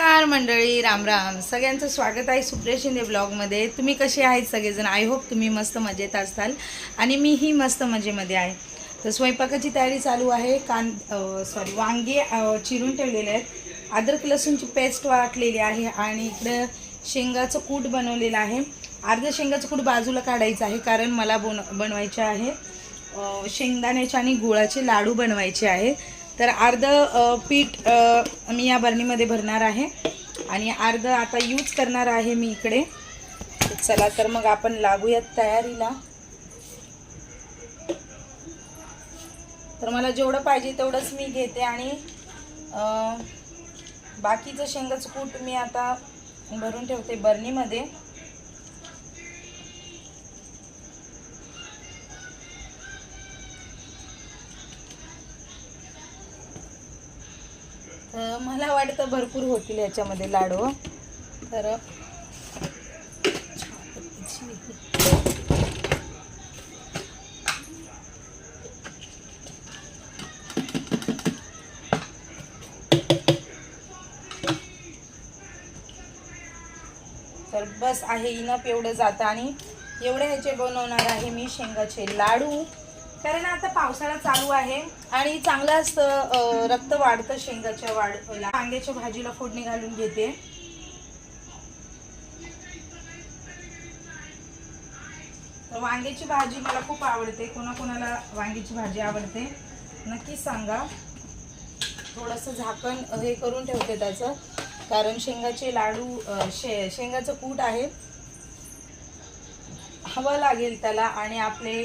नमस्कार मंडळी राम राम. सगळ्यांचं स्वागत आहे सुप्रिया शिंदे ब्लॉगमध्ये. तुम्ही कसे आहेत सगळेजण? आय होप तुम्ही मस्त मजेत असताल आणि मीही मस्त मजेमध्ये आहे. तर स्वयंपाकाची तयारी चालू आहे. कान सॉरी वांगे चिरून ठेवलेले आहेत. अद्रक लसूणची पेस्ट वाटलेली आहे आणि इकडं शेंगाचं कूट बनवलेलं आहे. अर्धं शेंगाचं कूट बाजूला काढायचं आहे कारण मला बन बनवायचे आहे. शेंगदाण्याचे आणि गुळाचे लाडू बनवायचे आहे. तर अर्ध पीठ मी या बरणीमध्ये भरणार आहे. आणि अर्ध आता यूज करणार आहे मी इकडे. चला तर मग आपण लागूयात तयारीला. तर मला जेवढं पाहिजे तेवढंच मी घेते आणि बाकीचं शेंगाचं कूट मी आता भरून ठेवते बरणीमध्ये. तर मला वाटतं भरपूर होतील याच्यामध्ये लाडू. तर तर बस आहे इनप एवढं जातं. आणि एवढे ह्याचे बनवणार आहे मी शेंगाचे लाडू. कारण आता पावसाळा चालू आहे आणि चांगलं असतं रक्त वाढतं शेंगाच्या वाढ वांग्याच्या भाजीला फोडणी घालून घेते. तर वांग्याची भाजी मला खूप आवडते. कोणाकोणाला वांग्याची भाजी आवडते नक्की सांगा. थोडंसं झाकण हे करून ठेवते त्याचं. कारण शेंगाचे लाडू शे शेंगाचं कूट आहे. हवं लागेल त्याला आणि आपले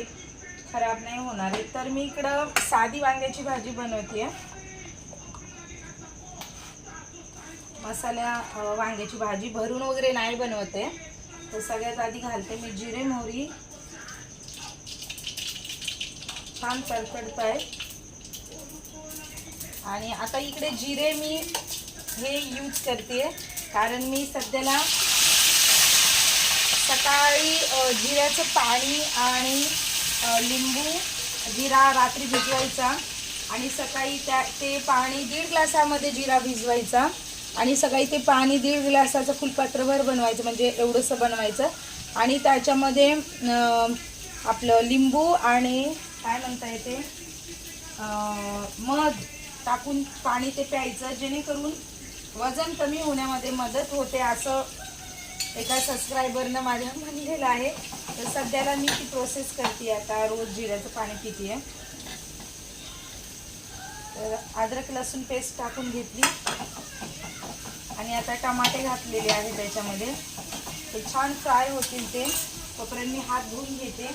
खराब नाही होणार आहे. तर मी इकडं साधी वांग्याची भाजी बनवते मसाल्या वांग्याची भाजी भरून वगैरे नाही बनवते. तर सगळ्यात आधी घालते मी जिरे मोहरी. छान तडतडत आहे. आणि आता इकडे जिरे मी हे यूज करते. कारण मी सध्याला सकाळी जिऱ्याचं पाणी आणि लिंबू जिरा रात्री भिजवायचा आणि सकाळी त्या ते पाणी दीड ग्लासामध्ये जिरा भिजवायचा आणि सकाळी ते पाणी दीड ग्लासाचं फुलपात्रभर बनवायचं म्हणजे एवढंसं बनवायचं. आणि त्याच्यामध्ये आपलं लिंबू आणि काय म्हणता येते? मध टाकून पाणी ते प्यायचं जेणेकरून वजन कमी होण्यामध्ये मदत होते असं एका सबस्क्रायबरनं माझ्या म्हणलेलं आहे. तर सध्याला मी ती प्रोसेस करते आता. रोज जिऱ्याचं पाणी पिते तर अद्रक लसूण पेस्ट टाकून घेतली. आणि आता टमाटे घातलेले आहे त्याच्यामध्ये. ते छान फ्राय होतील ते. तोपर्यंत मी हात धुवून घेते.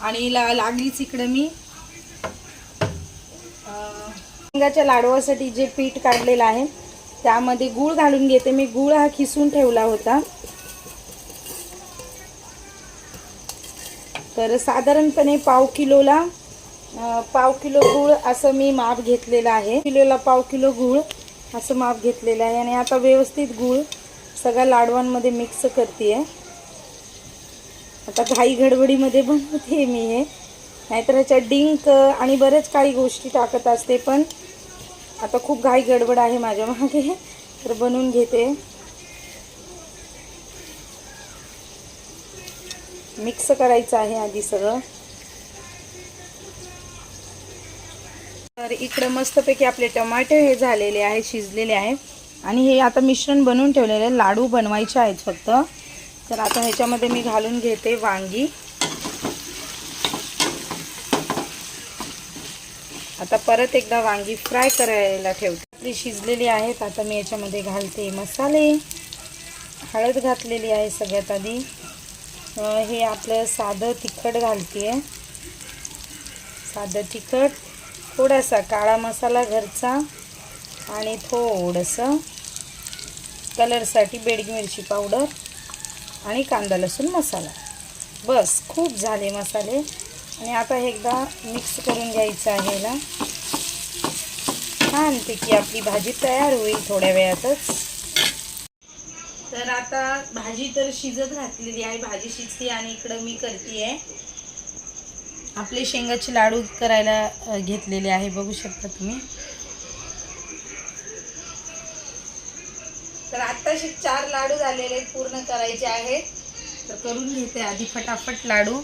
आणि ला लागलीच इकडं मी. शेंगाच्या लाडवासाठी जे पीठ काढलेलं आहे त्यामध्ये गूळ घालून घेते. मी गूळ हा खिसून ठेवला होता. तर साधारणपणे पाव किलोला पाव किलो गूळ असं मी माप घेतलेलं आहे. किलोला पाव किलो गूळ असं माप घेतलेलं आहे. आणि आता व्यवस्थित गूळ सगळ्या लाडवांमध्ये मिक्स करते आता घाई गडबडीमध्ये बनवते मी हे. नाहीतर ह्याच्यात डिंक आणि बरेच काही गोष्टी टाकत असते पण आता खूप घाई गडबड आहे माझ्या मागे तर बनवून घेते. मिक्स करायचं आहे आधी सगळं. तर इकडं मस्तपैकी आपले टमाटे हे झालेले आहे शिजलेले आहे. आणि हे आता मिश्रण बनवून ठेवलेले आहे. लाडू बनवायचे आहेत फक्त. तर आता ह्याच्यामध्ये मी घालून घेते वांगी. आता परत एकदा वांगी फ्राय करायला ठेवते. आपली शिजलेली आहेत आता मी याच्यामध्ये घालते मसाले. हळद घातलेली आहे सगळ्यात आधी. हे आपलं साधं तिखट घालते साधं तिखट थोडासा काळा मसाला घरचा आणि थोडंसं कलरसाठी बेडगी मिरची पावडर आणि कांदा लसूण मसाला. बस खूप झाले मसाले. आणि आता एकदा मिक्स करून घ्यायचं आहे ना छानपैकी आपली भाजी तयार होईल थोड्या वेळातच. तर आता भाजी तर शिजत घातलेली आहे भाजी शिजते आणि इकडं मी करते आहे आपले शेंगाचे लाडू करायला घेतलेले आहे बघू शकता तुम्ही. तर आत्ताशी चार लाडू झालेले पूर्ण करायचे आहेत. तर करून घेते आधी फटाफट लाडू.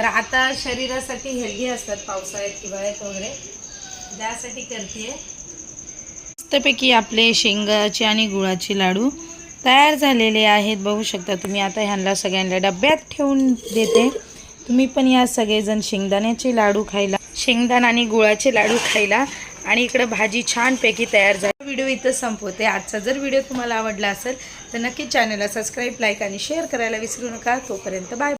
तर आता शरीरासाठी हेल्दी असतात पावसाळ्यात हिवाळ्यात वगैरे. त्यासाठी करते मस्तपैकी आपले शेंगाचे आणि गुळाचे लाडू तयार झालेले आहेत. बघू शकता तुम्ही आता ह्यांना सगळ्यांना डब्यात ठेवून देते. तुम्ही पण या सगळेजण शेंगदाण्याचे लाडू खायला शेंगदाणा आणि गुळाचे लाडू खायला. आणि इकडं भाजी छानपैकी तयार झाली. व्हिडिओ इथं संपवते. आजचा जर व्हिडिओ तुम्हाला आवडला असेल तर नक्की चॅनलला सबस्क्राईब लाईक आणि शेअर करायला विसरू नका. तोपर्यंत बाय